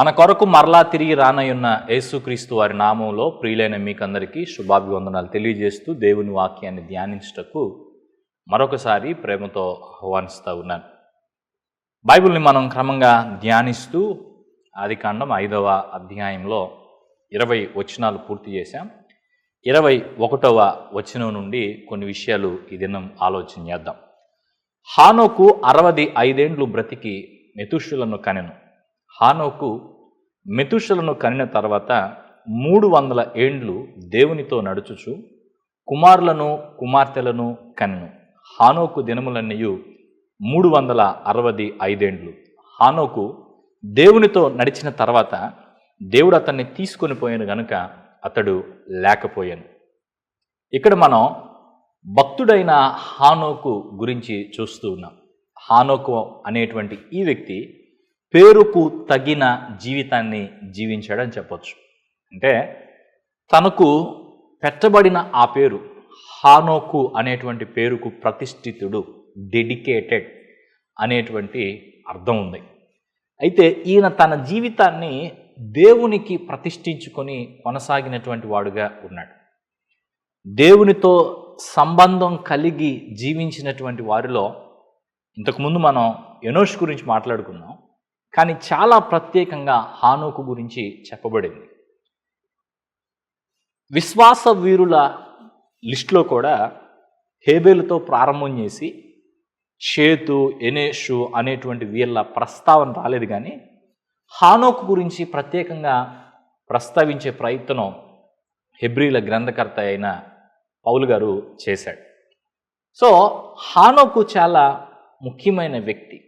మన కొరకు మరలా తిరిగి రానయున్న యేసుక్రీస్తు వారి నామంలో ప్రియులైన మీకందరికీ శుభాభివందనాలు తెలియజేస్తూ దేవుని వాక్యాన్ని ధ్యానించుటకు మరొకసారి ప్రేమతో ఆహ్వానిస్తూ ఉన్నాను. బైబిల్ని మనం క్రమంగా ధ్యానిస్తూ ఆదికాండం ఐదవ అధ్యాయంలో ఇరవై వచనాలు పూర్తి చేశాం. ఇరవై ఒకటవ వచనం నుండి కొన్ని విషయాలు ఈ దినం ఆలోచన చేద్దాం. హానోకు అరవది ఐదేండ్లు బ్రతికి మెతుషులను కనెను. హానోకు మెతుషులను కనిన తర్వాత మూడు వందల ఏండ్లు దేవునితో నడుచుచు కుమారులను కుమార్తెలను కనెను. హానోకు దినములన్నయు మూడు వందల అరవది ఐదేండ్లు. హానోకు దేవునితో నడిచిన తర్వాత దేవుడు అతన్ని తీసుకొని పోయాను గనుక అతడు లేకపోయాను. ఇక్కడ మనం భక్తుడైన హానోకు గురించి చూస్తూ ఉన్నాం. హానోకు అనేటువంటి ఈ వ్యక్తి పేరుకు తగిన జీవితాన్ని జీవించాడని చెప్పొచ్చు. అంటే తనకు పెట్టబడిన ఆ పేరు హానోకు అనేటువంటి పేరుకు ప్రతిష్ఠితుడు డెడికేటెడ్ అనేటువంటి అర్థం ఉంది. అయితే ఈయన తన జీవితాన్ని దేవునికి ప్రతిష్ఠించుకొని కొనసాగినటువంటి వాడుగా ఉన్నాడు. దేవునితో సంబంధం కలిగి జీవించినటువంటి వారిలో ఇంతకుముందు మనం ఎనోష్ గురించి మాట్లాడుకున్నాం. కానీ చాలా ప్రత్యేకంగా హానోకు గురించి చెప్పబడింది. విశ్వాస వీరుల లిస్టులో కూడా హేబేలుతో ప్రారంభం చేసి షేతు ఎనేషు అనేటువంటి వీళ్ళ ప్రస్తావన రాలేదు కానీ హానోకు గురించి ప్రత్యేకంగా ప్రస్తావించే ప్రయత్నం హెబ్రిల గ్రంథకర్త అయిన పౌలు గారు చేశాడు. సో హానోకు చాలా ముఖ్యమైన వ్యక్తి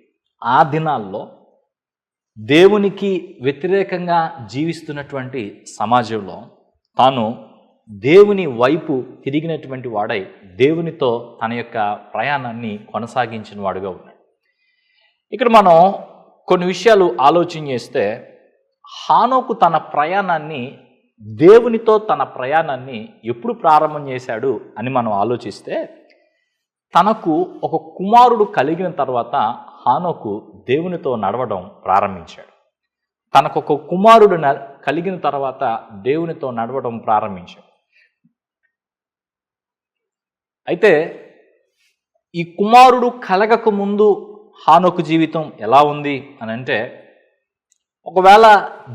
ఆ దినాల్లో దేవునికి వ్యతిరేకంగా జీవిస్తున్నటువంటి సమాజంలో తాను దేవుని వైపు తిరిగినటువంటి వాడై దేవునితో తన యొక్క ప్రయాణాన్ని కొనసాగించిన వాడుగా ఉన్నాడు. ఇక్కడ మనం కొన్ని విషయాలు ఆలోచన చేస్తే హానోకు తన ప్రయాణాన్ని దేవునితో తన ప్రయాణాన్ని ఎప్పుడు ప్రారంభం చేశాడు అని మనం ఆలోచిస్తే తనకు ఒక కుమారుడు కలిగిన తర్వాత హానోకు దేవునితో నడవడం ప్రారంభించాడు. తనకొక కుమారుడు కలిగిన తర్వాత దేవునితో నడవడం ప్రారంభించాడు. అయితే ఈ కుమారుడు కలగక ముందు హానోకు జీవితం ఎలా ఉంది అని అంటే ఒకవేళ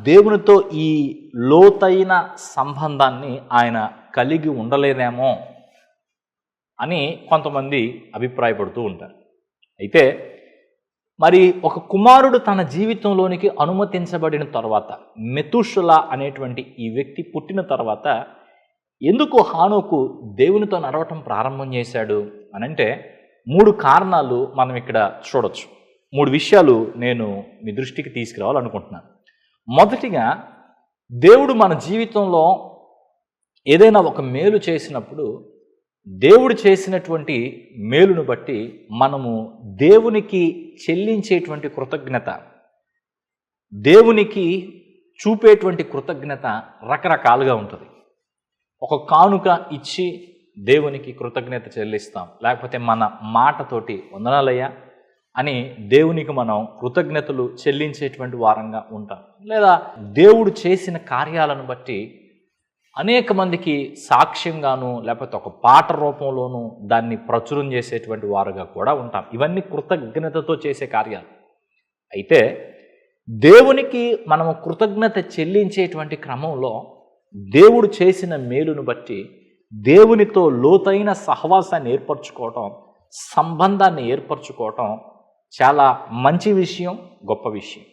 దేవునితో ఈ లోతైన సంబంధాన్ని ఆయన కలిగి ఉండలేదేమో అని కొంతమంది అభిప్రాయపడుతూ ఉంటారు. అయితే మరి ఒక కుమారుడు తన జీవితంలోనికి అనుమతించబడిన తర్వాత మెతుషుల అనేటువంటి ఈ వ్యక్తి పుట్టిన తర్వాత ఎందుకు హానోకు దేవునితో నడవటం ప్రారంభం చేశాడు అనంటే మూడు కారణాలు మనం ఇక్కడ చూడొచ్చు. మూడు విషయాలు నేను మీ దృష్టికి తీసుకురావాలనుకుంటున్నాను. మొదటిగా దేవుడు మన జీవితంలో ఏదైనా ఒక మేలు చేసినప్పుడు దేవుడు చేసినటువంటి మేలును బట్టి మనము దేవునికి చెల్లించేటువంటి కృతజ్ఞత దేవునికి చూపేటువంటి కృతజ్ఞత రకరకాలుగా ఉంటుంది. ఒక కానుక ఇచ్చి దేవునికి కృతజ్ఞత చెల్లిస్తాం. లేకపోతే మన మాటతోటి వందనాలయ్యా అని దేవునికి మనం కృతజ్ఞతలు చెల్లించేటువంటి వారంగా ఉంటాం. లేదా దేవుడు చేసిన కార్యాలను బట్టి అనేక మందికి సాక్ష్యంగాను లేకపోతే ఒక పాట రూపంలోనూ దాన్ని ప్రచురం చేసేటువంటి వారుగా కూడా ఉంటాం. ఇవన్నీ కృతజ్ఞతతో చేసే కార్యాలు. అయితే దేవునికి మనము కృతజ్ఞత చెల్లించేటువంటి క్రమంలో దేవుడు చేసిన మేలును బట్టి దేవునితో లోతైన సహవాసాన్ని ఏర్పరచుకోవటం సంబంధాన్ని ఏర్పరచుకోవటం చాలా మంచి విషయం గొప్ప విషయం.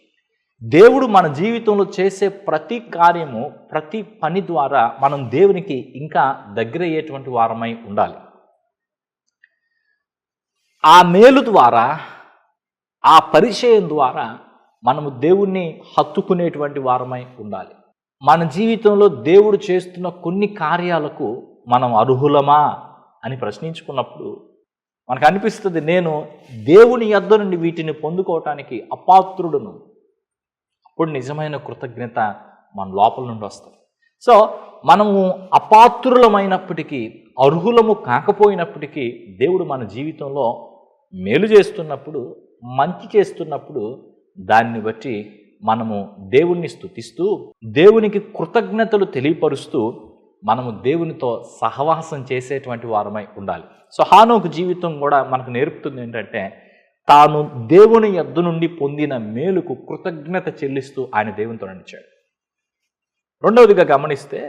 దేవుడు మన జీవితంలో చేసే ప్రతి కార్యము ప్రతి పని ద్వారా మనం దేవునికి ఇంకా దగ్గరయ్యేటువంటి వారమై ఉండాలి. ఆ మేలు ద్వారా ఆ పరిచయం ద్వారా మనము దేవుణ్ణి హత్తుకునేటువంటి వారమై ఉండాలి. మన జీవితంలో దేవుడు చేస్తున్న కొన్ని కార్యాలకు మనం అర్హులమా అని ప్రశ్నించుకున్నప్పుడు మనకు అనిపిస్తుంది నేను దేవుని యొద్ద నుండి వీటిని పొందుకోవటానికి అపాత్రుడును. అప్పుడు నిజమైన కృతజ్ఞత మన లోపల నుండి వస్తుంది. సో మనము అపాత్రులమైనప్పటికీ అర్హులము కాకపోయినప్పటికీ దేవుడు మన జీవితంలో మేలు చేస్తున్నప్పుడు మంచి చేస్తున్నప్పుడు దాన్ని బట్టి మనము దేవుణ్ణి స్థుతిస్తూ దేవునికి కృతజ్ఞతలు తెలియపరుస్తూ మనము దేవునితో సహవాసం చేసేటువంటి వారమై ఉండాలి. సో హానోకు జీవితం కూడా మనకు నేర్పుతుంది ఏంటంటే తాను దేవుని ఎద్దు నుండి పొందిన మేలుకు కృతజ్ఞత చెల్లిస్తూ ఆయన దేవునితో నడిచాడు. రెండవదిగా గమనిస్తే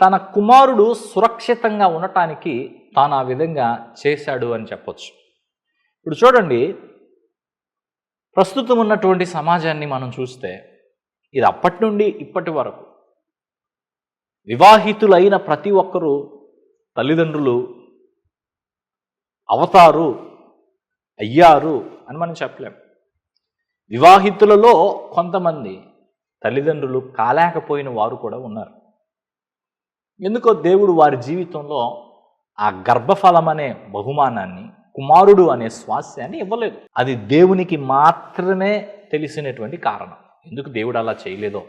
తన కుమారుడు సురక్షితంగా ఉండటానికి తాను ఆ విధంగా చేశాడు అని చెప్పొచ్చు. ఇప్పుడు చూడండి ప్రస్తుతం ఉన్నటువంటి సమాజాన్ని మనం చూస్తే ఇది అప్పటి నుండి ఇప్పటి వరకు వివాహితులైన ప్రతి ఒక్కరూ తల్లిదండ్రులు అవతారు అయ్యారు అని మనం చెప్పలేం. వివాహితులలో కొంతమంది తల్లిదండ్రులు కాలేకపోయిన వారు కూడా ఉన్నారు. ఎందుకో దేవుడు వారి జీవితంలో ఆ గర్భఫలం అనే బహుమానాన్ని కుమారుడు అనే స్వాస్యాన్ని ఇవ్వలేదు. అది దేవునికి మాత్రమే తెలిసినటువంటి కారణం. ఎందుకు దేవుడు అలా చేయలేదో?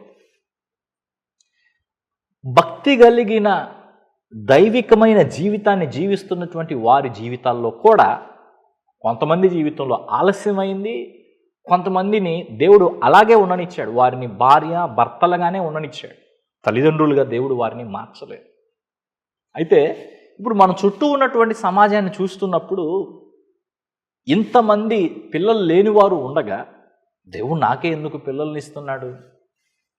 భక్తి కలిగిన దైవికమైన జీవితాన్ని జీవిస్తున్నటువంటి వారి జీవితాల్లో కూడా కొంతమంది జీవితంలో ఆలస్యమైంది కొంతమందిని దేవుడు అలాగే ఉండనిచ్చాడు. వారిని భార్య భర్తలుగానే ఉండనిచ్చాడు. తల్లిదండ్రులుగా దేవుడు వారిని మార్చలేదు. అయితే ఇప్పుడు మన చుట్టూ ఉన్నటువంటి సమాజాన్ని చూస్తున్నప్పుడు ఇంతమంది పిల్లలు లేనివారు ఉండగా దేవుడు నాకే ఎందుకు పిల్లల్ని ఇస్తున్నాడు?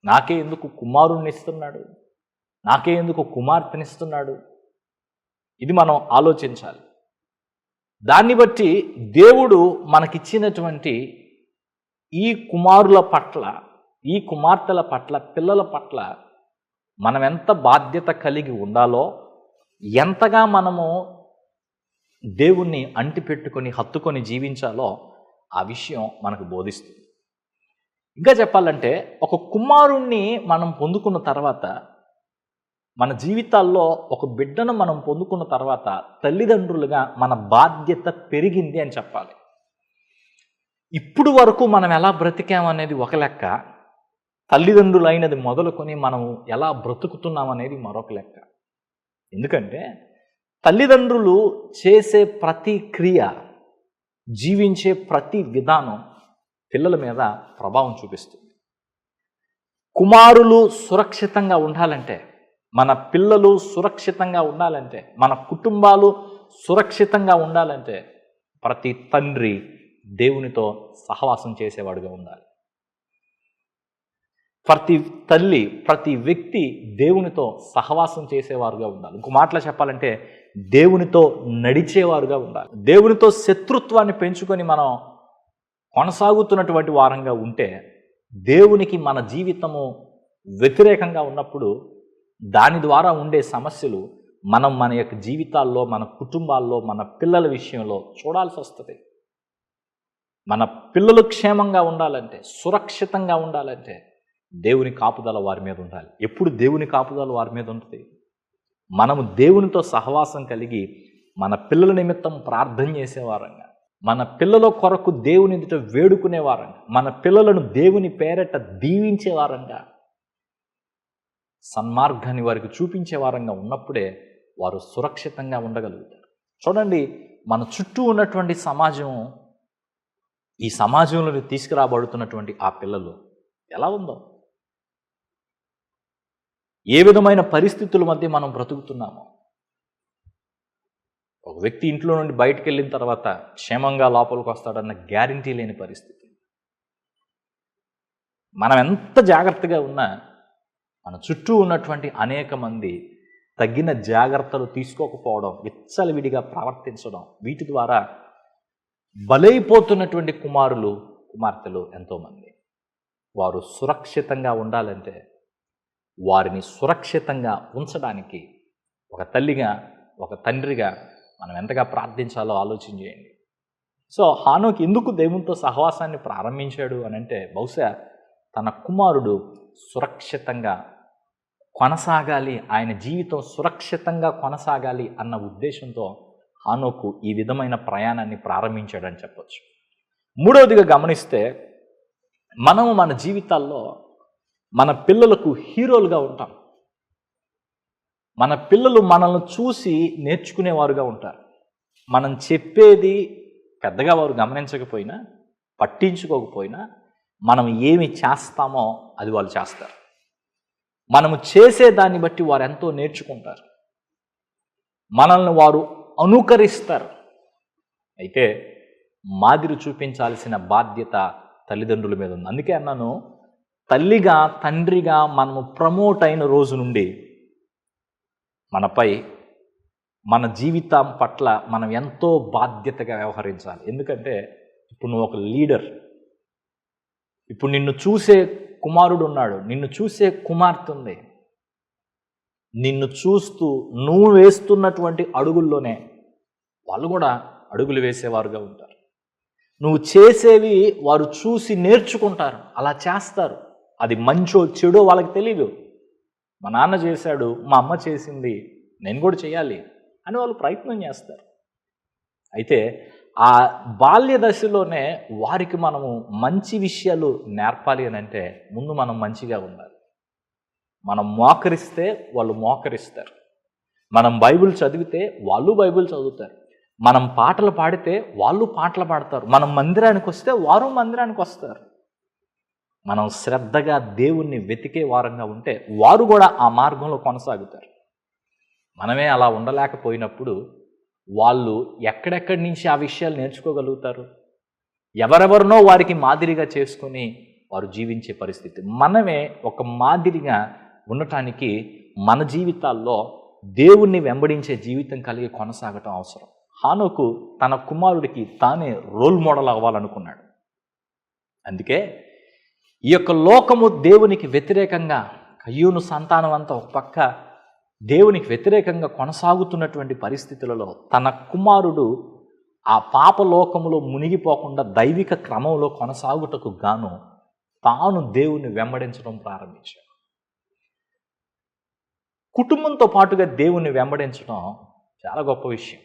నాకే ఎందుకు కుమారుణ్ణి ఇస్తున్నాడు? నాకే ఎందుకు కుమార్తెనిస్తున్నాడు ఇది మనం ఆలోచించాలి. దాన్ని బట్టి దేవుడు మనకిచ్చినటువంటి ఈ కుమారుల పట్ల ఈ కుమార్తెల పట్ల పిల్లల పట్ల మనం ఎంత బాధ్యత కలిగి ఉండాలో ఎంతగా మనము దేవుణ్ణి అంటిపెట్టుకొని హత్తుకొని జీవించాలో ఆ విషయం మనకు బోధిస్తుంది. ఇంకా చెప్పాలంటే ఒక కుమారుణ్ణి మనం పొందుకున్న తర్వాత మన జీవితాల్లో ఒక బిడ్డను మనం పొందుకున్న తర్వాత తల్లిదండ్రులుగా మన బాధ్యత పెరిగింది అని చెప్పాలి. ఇప్పుడు వరకు మనం ఎలా బ్రతికామనేది ఒక లెక్క తల్లిదండ్రులైనది మొదలుకొని మనం ఎలా బ్రతుకుతున్నాం అనేది మరొక లెక్క. ఎందుకంటే తల్లిదండ్రులు చేసే ప్రతి క్రియ జీవించే ప్రతి విధానం పిల్లల మీద ప్రభావం చూపిస్తుంది. కుమారులు సురక్షితంగా ఉండాలంటే మన పిల్లలు సురక్షితంగా ఉండాలంటే మన కుటుంబాలు సురక్షితంగా ఉండాలంటే ప్రతి తండ్రి దేవునితో సహవాసం చేసేవాడుగా ఉండాలి. ప్రతి తల్లి ప్రతి వ్యక్తి దేవునితో సహవాసం చేసేవారుగా ఉండాలి. ఇంకో మాటలో చెప్పాలంటే దేవునితో నడిచేవారుగా ఉండాలి. దేవునితో శత్రుత్వాన్ని పెంచుకొని మనం కొనసాగుతున్నటువంటి వారంగా ఉంటే దేవునికి మన జీవితము వ్యతిరేకంగా ఉన్నప్పుడు దాని ద్వారా ఉండే సమస్యలు మనం మన యొక్క జీవితాల్లో మన కుటుంబాల్లో మన పిల్లల విషయంలో చూడాల్సి వస్తుంది. మన పిల్లలు క్షేమంగా ఉండాలంటే సురక్షితంగా ఉండాలంటే దేవుని కాపుదల వారి మీద ఉండాలి. ఎప్పుడు దేవుని కాపుదల వారి మీద ఉంటుంది? మనము దేవునితో సహవాసం కలిగి మన పిల్లల నిమిత్తం ప్రార్థన చేసేవారంగా మన పిల్లల కొరకు దేవుని ఎదుట వేడుకునేవారంగా మన పిల్లలను దేవుని పేరట దీవించేవారంగా సన్మార్గాన్ని వారికి చూపించే వారంగా ఉన్నప్పుడే వారు సురక్షితంగా ఉండగలుగుతారు. చూడండి మన చుట్టూ ఉన్నటువంటి సమాజం ఈ సమాజంలో తీసుకురాబడుతున్నటువంటి ఆ పిల్లలు ఎలా ఉందో. ఏ విధమైన పరిస్థితుల మధ్య మనం బ్రతుకుతున్నామో. ఒక వ్యక్తి ఇంట్లో నుండి బయటకు వెళ్ళిన తర్వాత క్షేమంగా లోపలికి వస్తాడన్న గ్యారంటీ లేని పరిస్థితి. మనం ఎంత జాగ్రత్తగా ఉన్నా మన చుట్టూ ఉన్నటువంటి అనేక మంది తగిన జాగ్రత్తలు తీసుకోకపోవడం విచ్చలవిడిగా ప్రవర్తించడం వీటి ద్వారా బలైపోతున్నటువంటి కుమారులు కుమార్తెలు ఎంతోమంది. వారు సురక్షితంగా ఉండాలంటే వారిని సురక్షితంగా ఉంచడానికి ఒక తల్లిగా ఒక తండ్రిగా మనం ఎంతగా ప్రార్థించాలో ఆలోచన చేయండి. సో హానోకి ఎందుకు దేవునితో సహవాసాన్ని ప్రారంభించాడు అని అంటే బహుశా తన కుమారుడు సురక్షితంగా కొనసాగాలి ఆయన జీవితం సురక్షితంగా కొనసాగాలి అన్న ఉద్దేశంతో హానోకు ఈ విధమైన ప్రయాణాన్ని ప్రారంభించాడని చెప్పొచ్చు. మూడవదిగా గమనిస్తే మనము మన జీవితాల్లో మన పిల్లలకు హీరోలుగా ఉంటాం. మన పిల్లలు మనల్ని చూసి నేర్చుకునేవారుగా ఉంటారు. మనం చెప్పేది పెద్దగా వారు గమనించకపోయినా పట్టించుకోకపోయినా మనం ఏమి చేస్తామో అది వాళ్ళు చేస్తారు. మనము చేసే దాన్ని బట్టి వారు ఎంతో నేర్చుకుంటారు. మనల్ని వారు అనుకరిస్తారు. అయితే మాదిరి చూపించాల్సిన బాధ్యత తల్లిదండ్రుల మీద ఉంది. అందుకే అన్నాను తల్లిగా తండ్రిగా మనము ప్రమోట్ అయిన రోజు నుండి మనపై మన జీవితం పట్ల మనం ఎంతో బాధ్యతగా వ్యవహరించాలి. ఎందుకంటే ఇప్పుడు నువ్వు ఒక లీడర్. ఇప్పుడు నిన్ను చూసే కుమారుడు ఉన్నాడు నిన్ను చూసే కుమార్తె ఉంది. నిన్ను చూస్తూ నువ్వు వేస్తున్నటువంటి అడుగుల్లోనే వాళ్ళు కూడా అడుగులు వేసేవారుగా ఉంటారు. నువ్వు చేసేవి వారు చూసి నేర్చుకుంటారు. అలా చేస్తారు. అది మంచో చెడో వాళ్ళకి తెలియదు మా నాన్న చేశాడు మా అమ్మ చేసింది నేను కూడా చేయాలి అని వాళ్ళు ప్రయత్నం చేస్తారు. అయితే ఆ బాల్య దశలోనే వారికి మనము మంచి విషయాలు నేర్పాలి అని అంటే ముందు మనం మంచిగా ఉండాలి. మనం మోకరిస్తే వాళ్ళు మోకరిస్తారు. మనం బైబిల్ చదివితే వాళ్ళు బైబిల్ చదువుతారు. మనం పాటలు పాడితే వాళ్ళు పాటలు పాడతారు. మనం మందిరానికి వస్తే వారు మందిరానికి వస్తారు. మనం శ్రద్ధగా దేవుణ్ణి వెతికే వారంగా ఉంటే వారు కూడా ఆ మార్గంలో కొనసాగుతారు. మనమే అలా ఉండలేకపోయినప్పుడు వాళ్ళు ఎక్కడెక్కడి నుంచి ఆ విషయాలు నేర్చుకోగలుగుతారు? ఎవరెవరినో వారికి మాదిరిగా చేసుకొని వారు జీవించే పరిస్థితి. మనమే ఒక మాదిరిగా ఉండటానికి మన జీవితాల్లో దేవుణ్ణి వెంబడించే జీవితం కలిగి కొనసాగటం అవసరం. హానుకు తన కుమారుడికి తానే రోల్ మోడల్ అవ్వాలనుకున్నాడు. అందుకే ఈ యొక్క లోకము దేవునికి వ్యతిరేకంగా కయ్యూను సంతానం అంతా ఒక పక్క దేవునికి వ్యతిరేకంగా కొనసాగుతున్నటువంటి పరిస్థితులలో తన కుమారుడు ఆ పాపలోకములో మునిగిపోకుండా దైవిక క్రమంలో కొనసాగుటకు గాను తాను దేవుణ్ణి వెంబడించడం ప్రారంభించాడు. కుటుంబంతో పాటుగా దేవుణ్ణి వెంబడించడం చాలా గొప్ప విషయం.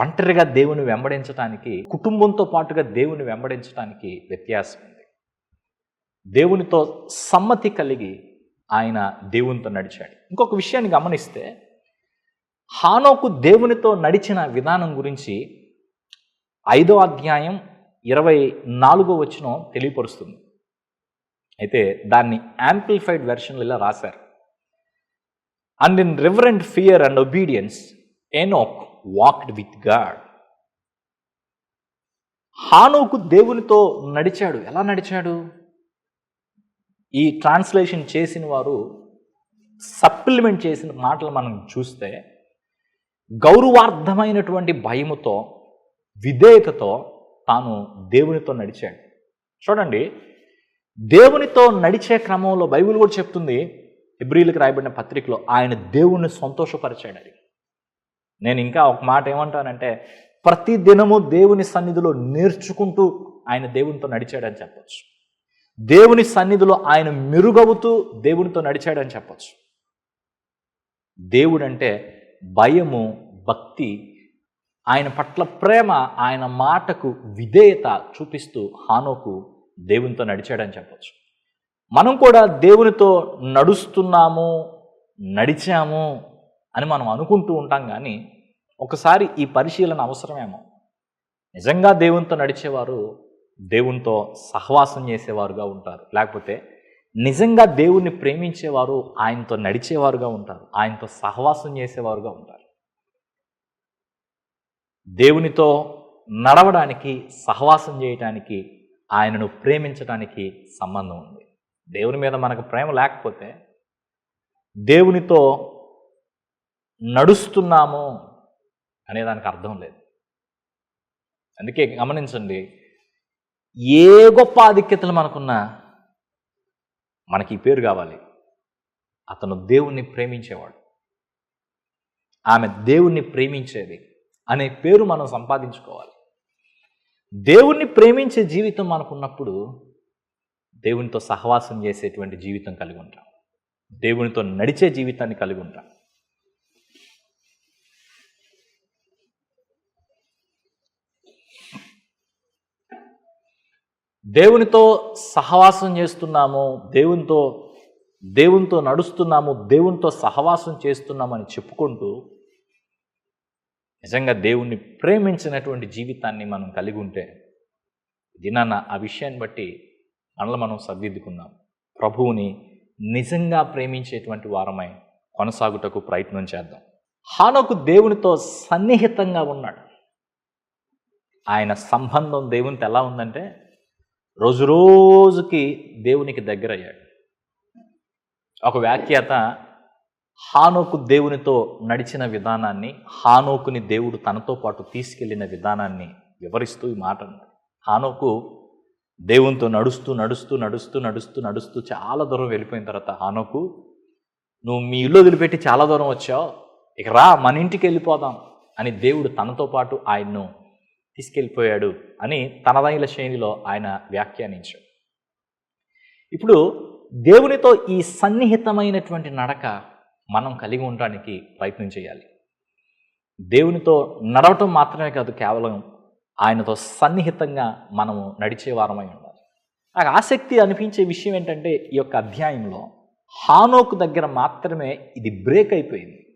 ఒంటరిగా దేవుని వెంబడించడానికి కుటుంబంతో పాటుగా దేవుని వెంబడించడానికి వ్యత్యాసం ఉంది. దేవునితో సమ్మతి కలిగి ఆయన దేవునితో నడిచాడు. ఇంకొక విషయాన్ని గమనిస్తే హానోకు దేవునితో నడిచిన విధానం గురించి ఐదో అధ్యాయం ఇరవై నాలుగో వచనం తెలియపరుస్తుంది. అయితే దాన్ని యాంప్లిఫైడ్ వెర్షన్లు ఇలా రాశారు. And in reverent fear and obedience Enoch walked with God హానోకు దేవునితో నడిచాడు. ఎలా నడిచాడు? ఈ ట్రాన్స్లేషన్ చేసిన వారు సప్లిమెంట్ చేసిన మాటలు మనం చూస్తే గౌరవార్థమైనటువంటి భయముతో విధేయతతో తాను దేవునితో నడిచాడు. చూడండి దేవునితో నడిచే క్రమంలో బైబిల్ కూడా చెప్తుంది ఎబ్రిల్కి రాయబడిన పత్రికలో ఆయన దేవుణ్ణి సంతోషపరిచాడు అది నేను ఇంకా ఒక మాట ఏమంటానంటే ప్రతి దినము దేవుని సన్నిధిలో నేర్చుకుంటూ ఆయన దేవునితో నడిచాడని చెప్పచ్చు. దేవుని సన్నిధిలో ఆయన మెరుగవుతూ దేవునితో నడిచాడని చెప్పొచ్చు. దేవుడంటే భయము భక్తి ఆయన పట్ల ప్రేమ ఆయన మాటకు విధేయత చూపిస్తూ హానోకు దేవునితో నడిచాడని చెప్పచ్చు. మనం కూడా దేవునితో నడుస్తున్నాము నడిచాము అని మనం అనుకుంటూ ఉంటాం కానీ ఒకసారి ఈ పరిశీలన అవసరమేమో. నిజంగా దేవునితో నడిచేవారు దేవునితో సహవాసం చేసేవారుగా ఉంటారు. లేకపోతే నిజంగా దేవుణ్ణి ప్రేమించేవారు ఆయనతో నడిచేవారుగా ఉంటారు. ఆయనతో సహవాసం చేసేవారుగా ఉంటారు. దేవునితో నడవడానికి సహవాసం చేయటానికి ఆయనను ప్రేమించడానికి సంబంధం ఉంది. దేవుని మీద మనకు ప్రేమ లేకపోతే దేవునితో నడుస్తున్నాము అనే దానికి అర్థం లేదు. అందుకే గమనించండి ఏ గొప్ప ఆధిక్యతలు మనకున్నా మనకి ఈ పేరు కావాలి. అతను దేవుణ్ణి ప్రేమించేవాడు. ఆమె దేవుణ్ణి ప్రేమించేది అనే పేరు మనం సంపాదించుకోవాలి. దేవుణ్ణి ప్రేమించే జీవితం మనకున్నప్పుడు దేవునితో సహవాసం చేసేటువంటి జీవితం కలిగి ఉంటాం. దేవునితో నడిచే జీవితాన్ని కలిగి ఉంటాం. దేవునితో సహవాసం చేస్తున్నాము దేవునితో దేవునితో నడుస్తున్నాము దేవునితో సహవాసం చేస్తున్నామని చెప్పుకుంటూ నిజంగా దేవుణ్ణి ప్రేమించినటువంటి జీవితాన్ని మనం కలిగి ఉంటే దినాన్న ఆ విషయాన్ని బట్టి మనల్ని మనం సర్దిద్దుకుందాం. ప్రభువుని నిజంగా ప్రేమించేటువంటి వారమై కొనసాగుటకు ప్రయత్నం చేద్దాం. హానోకు దేవునితో సన్నిహితంగా ఉన్నాడు. ఆయన సంబంధం దేవునితో ఎలా ఉందంటే రోజు రోజుకి దేవునికి దగ్గర అయ్యాడు ఒక వ్యాఖ్యాత హానోకు దేవునితో నడిచిన విధానాన్ని హానోకుని దేవుడు తనతో పాటు తీసుకెళ్ళిన విధానాన్ని వివరిస్తూ ఈ మాట హానోకు దేవునితో నడుస్తూ నడుస్తూ నడుస్తూ నడుస్తూ నడుస్తూ చాలా దూరం వెళ్ళిపోయిన తర్వాత హానోకు నువ్వు మీ ఇల్లు వదిలిపెట్టి చాలా దూరం వచ్చావు. ఇక రా మన ఇంటికి వెళ్ళిపోదాం అని దేవుడు తనతో పాటు ఆయన్ను తీసుకెళ్ళిపోయాడు అని తనదైన శ్రేణిలో ఆయన వ్యాఖ్యానించాడు. ఇప్పుడు దేవునితో ఈ సన్నిహితమైనటువంటి నడక మనం కలిగి ఉండడానికి ప్రయత్నం చేయాలి. దేవునితో నడవటం మాత్రమే కాదు కేవలం ఆయనతో సన్నిహితంగా మనము నడిచే వారమై ఉండాలి. నాకు ఆసక్తి అనిపించే విషయం ఏంటంటే ఈ యొక్క అధ్యాయంలో హానోకు దగ్గర మాత్రమే ఇది బ్రేక్ అయిపోయింది.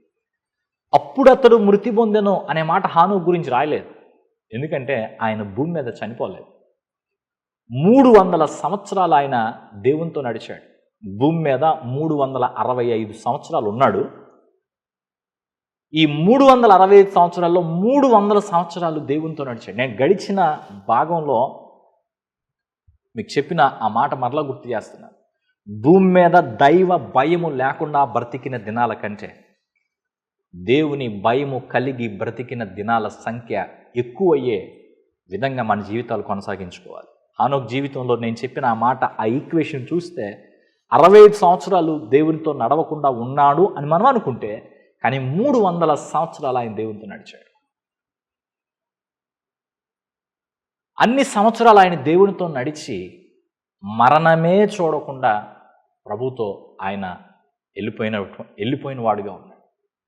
అప్పుడు అతడు మృతి పొందెను అనే మాట హానోకు గురించి రాయలేదు. ఎందుకంటే ఆయన భూమి మీద చనిపోలేదు. మూడు వందల సంవత్సరాలు ఆయన దేవునితో నడిచాడు. భూమి మీద మూడు వందల అరవై ఐదు సంవత్సరాలు ఉన్నాడు. ఈ మూడు వందల అరవై ఐదు సంవత్సరాల్లో మూడు వందల సంవత్సరాలు దేవునితో నడిచాడు. నేను గడిచిన భాగంలో మీకు చెప్పిన ఆ మాట మరలా గుర్తు చేస్తున్నాను. భూమి మీద దైవ భయము లేకుండా బ్రతికిన దినాల కంటే దేవుని భయము కలిగి బ్రతికిన దినాల సంఖ్య ఎక్కువయ్యే విధంగా మన జీవితాలు కొనసాగించుకోవాలి. ఆనొక జీవితంలో నేను చెప్పిన ఆ మాట ఆ ఈక్వేషన్ చూస్తే అరవై ఐదు సంవత్సరాలు దేవునితో నడవకుండా ఉన్నాడు అని మనం అనుకుంటే కానీ మూడు వందల సంవత్సరాలు ఆయన దేవునితో నడిచాడు. అన్ని సంవత్సరాలు ఆయన దేవునితో నడిచి మరణమే చూడకుండా ప్రభుతో ఆయన వెళ్ళిపోయిన వెళ్ళిపోయిన వాడుగా ఉన్నాడు.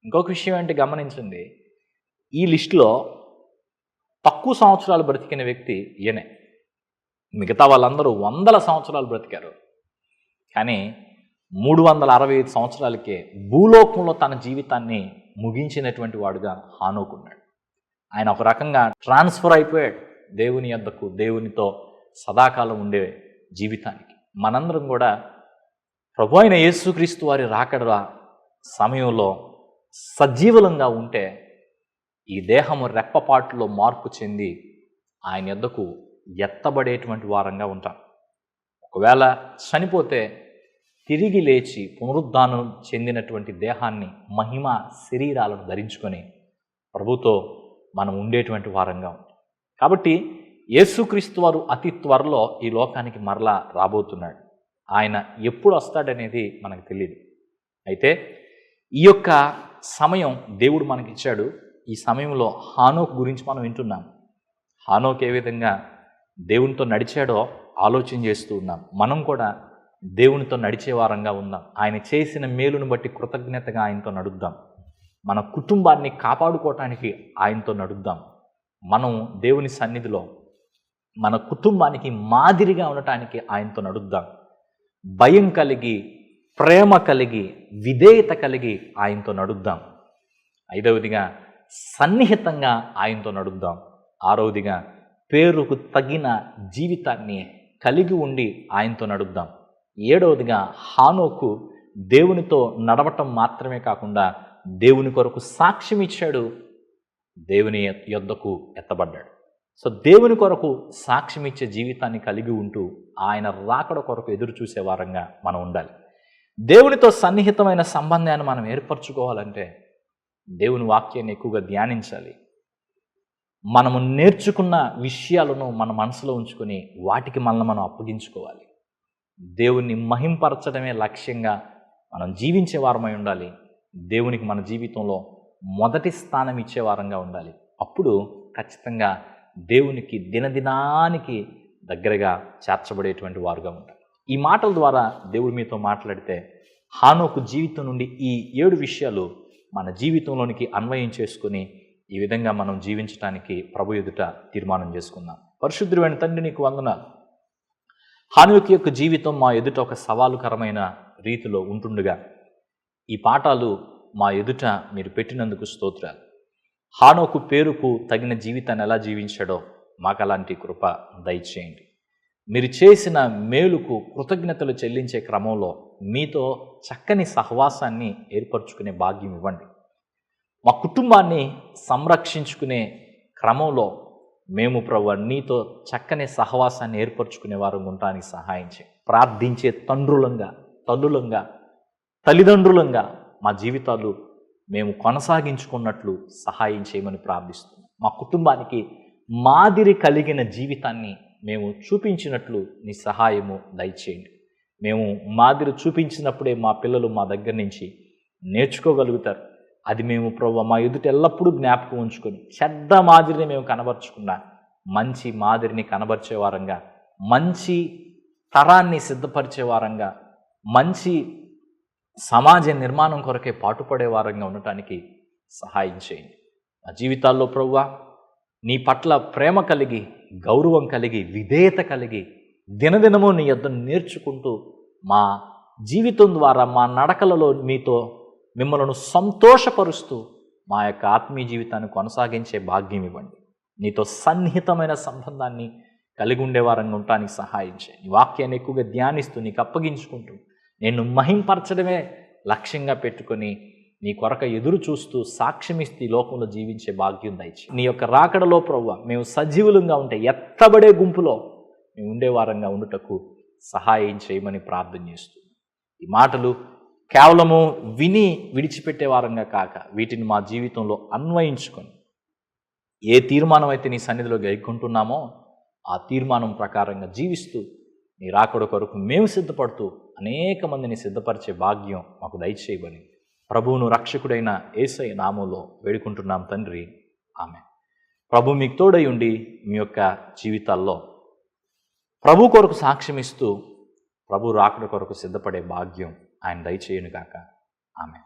ఇంకొక విషయం ఏంటి గమనించండి ఈ లిస్టులో తక్కువ సంవత్సరాలు బ్రతికిన వ్యక్తి ఈయనే. మిగతా వాళ్ళందరూ వందల సంవత్సరాలు బ్రతికారు. కానీ మూడు వందల అరవై ఐదు సంవత్సరాలకే భూలోకంలో తన జీవితాన్ని ముగించినటువంటి వాడుగా హానోకున్నాడు ఆయన ఒక రకంగా ట్రాన్స్ఫర్ అయిపోయాడు దేవుని యొద్దకు దేవునితో సదాకాలం ఉండే జీవితానికి. మనందరం కూడా ప్రభు అయిన యేసుక్రీస్తు వారి రాకడ సమయంలో సజీవలంగా ఉంటే ఈ దేహము రెప్పపాటులో మార్పు చెంది ఆయన ఎద్దకు ఎత్తబడేటువంటి వారంగా ఉంటాం ఒకవేళ చనిపోతే తిరిగి లేచి పునరుద్ధానం చెందినటువంటి దేహాన్ని మహిమ శరీరాలను ధరించుకొని ప్రభుతో మనం ఉండేటువంటి వారంగా ఉంటాం. కాబట్టి యేసుక్రీస్తు వారు అతి త్వరలో ఈ లోకానికి మరలా రాబోతున్నాడు. ఆయన ఎప్పుడు వస్తాడనేది మనకు తెలియదు అయితే ఈ యొక్క సమయం దేవుడు మనకిచ్చాడు. ఈ సమయంలో హానోక్ గురించి మనం వింటున్నాం. హానోక్ ఏ విధంగా దేవునితో నడిచాడో ఆలోచన చేస్తూ ఉన్నాం. మనం కూడా దేవునితో నడిచే వారంగా ఉందాం. ఆయన చేసిన మేలును బట్టి కృతజ్ఞతగా ఆయనతో నడుద్దాం. మన కుటుంబాన్ని కాపాడుకోవటానికి ఆయనతో నడుద్దాం. మనం దేవుని సన్నిధిలో మన కుటుంబానికి మాదిరిగా ఉండటానికి ఆయనతో నడుద్దాం. భయం కలిగి ప్రేమ కలిగి విధేయత కలిగి ఆయనతో నడుద్దాం. ఐదవదిగా సన్నిహితంగా ఆయనతో నడుద్దాం. ఆరవదిగా పేరుకు తగిన జీవితాన్ని కలిగి ఉండి ఆయనతో నడుద్దాం. ఏడవదిగా హానోకు దేవునితో నడవటం మాత్రమే కాకుండా దేవుని కొరకు సాక్ష్యం ఇచ్చాడు. దేవుని యొద్దకు ఎత్తబడ్డాడు. సో దేవుని కొరకు సాక్ష్యం ఇచ్చే జీవితాన్ని కలిగి ఉంటూ ఆయన రాకడ కొరకు ఎదురు చూసే వారంగా మనం ఉండాలి. దేవునితో సన్నిహితమైన సంబంధాన్ని మనం ఏర్పరచుకోవాలంటే దేవుని వాక్యాన్ని ఎక్కువగా ధ్యానించాలి. మనము నేర్చుకున్న విషయాలను మన మనసులో ఉంచుకొని వాటికి మనల్ని మనం అప్పగించుకోవాలి. దేవుణ్ణి మహింపరచడమే లక్ష్యంగా మనం జీవించే వారమై ఉండాలి. దేవునికి మన జీవితంలో మొదటి స్థానం ఇచ్చే వారంగా ఉండాలి. అప్పుడు ఖచ్చితంగా దేవునికి దినదినానికి దగ్గరగా చేర్చబడేటువంటి వారుగా ఉంటారు ఈ మాటల ద్వారా దేవుడి మీతో మాట్లాడితే హానోకు జీవితం నుండి ఈ ఏడు విషయాలు మన జీవితంలోనికి అన్వయం చేసుకుని ఈ విధంగా మనం జీవించడానికి ప్రభు ఎదుట తీర్మానం చేసుకుందాం. పరిశుద్ధుడైన తండ్రి నీకు వందనాలు. హానుకి యొక్క జీవితం మా ఎదుట ఒక సవాలుకరమైన రీతిలో ఉంటుండగా ఈ పాఠాలు మా ఎదుట మీరు పెట్టినందుకు స్తోత్రాలు. హానోకు పేరుకు తగిన జీవితాన్ని ఎలా జీవించాడో మాకు అలాంటి కృప దయచేయండి. మీరు చేసిన మేలుకు కృతజ్ఞతలు చెల్లించే క్రమంలో మీతో చక్కని సహవాసాన్ని ఏర్పరచుకునే భాగ్యం ఇవ్వండి. మా కుటుంబాన్ని సంరక్షించుకునే క్రమంలో మేము ప్రభు నీతో చక్కని సహవాసాన్ని ఏర్పరచుకునే వారు ఉండటానికి సహాయం చేయి ప్రార్థించే తండ్రులంగా తల్లులంగా తల్లిదండ్రులంగా మా జీవితాలు మేము కొనసాగించుకున్నట్లు సహాయం చేయమని ప్రార్థిస్తున్నాం. మా కుటుంబానికి మాదిరి కలిగిన జీవితాన్ని మేము చూపించినట్లు నీ సహాయము దయచేయండి. మేము మాదిరి చూపించినప్పుడే మా పిల్లలు మా దగ్గర నుంచి నేర్చుకోగలుగుతారు. అది మేము ప్రభు మా ఎదుట ఎల్లప్పుడూ జ్ఞాపకం ఉంచుకొని చెడ్డ మాదిరిని మేము కనబరుచుకున్నా మంచి మాదిరిని కనబరిచే వారంగా మంచి తరాన్ని సిద్ధపరిచే వారంగా మంచి సమాజ నిర్మాణం కొరకే పాటుపడే వారంగా ఉండటానికి సహాయం చేయండి. మా జీవితాల్లో ప్రవ్వా నీ పట్ల ప్రేమ కలిగి గౌరవం కలిగి విధేయత కలిగి దినదినము నీ యొద్ నేర్చుకుంటూ మా జీవితం ద్వారా మా నడకలలో మీతో మిమ్మల్ని సంతోషపరుస్తూ మా యొక్క ఆత్మీయ జీవితాన్ని కొనసాగించే భాగ్యం ఇవ్వండి. నీతో సన్నిహితమైన సంబంధాన్ని కలిగి ఉండేవారంగా ఉండటానికి సహాయం నీ వాక్యాన్ని ఎక్కువగా ధ్యానిస్తూ నీకు అప్పగించుకుంటూ నేను మహింపరచడమే లక్ష్యంగా పెట్టుకొని నీ కొరక ఎదురు చూస్తూ సాక్ష్యమిస్తూ ఈ లోకంలో జీవించే భాగ్యం దయచి నీ యొక్క రాకడలో ప్రవ్వ మేము సజీవులంగా ఉంటే ఎత్తబడే గుంపులో మేము ఉండే వారంగా ఉండుటకు సహాయం చేయమని ప్రార్థన చేస్తూ. ఈ మాటలు కేవలము విని విడిచిపెట్టే వారంగా కాక వీటిని మా జీవితంలో అన్వయించుకొని ఏ తీర్మానం అయితే నీ సన్నిధిలో గైకుంటున్నామో ఆ తీర్మానం ప్రకారంగా జీవిస్తూ నీ రాకడ కొరకు మేము సిద్ధపడుతూ అనేక మందిని సిద్ధపరిచే భాగ్యం మాకు దయచేయబడింది ప్రభువును రక్షకుడైన ఏసై నామంలో వేడుకుంటున్నాం తండ్రి. ఆమె ప్రభు మీకు తోడై ఉండి మీ యొక్క జీవితాల్లో ప్రభు కొరకు సాక్ష్యమిస్తూ ప్రభు రాకడ కొరకు సిద్ధపడే భాగ్యం ఆయన దయచేయను ఆమె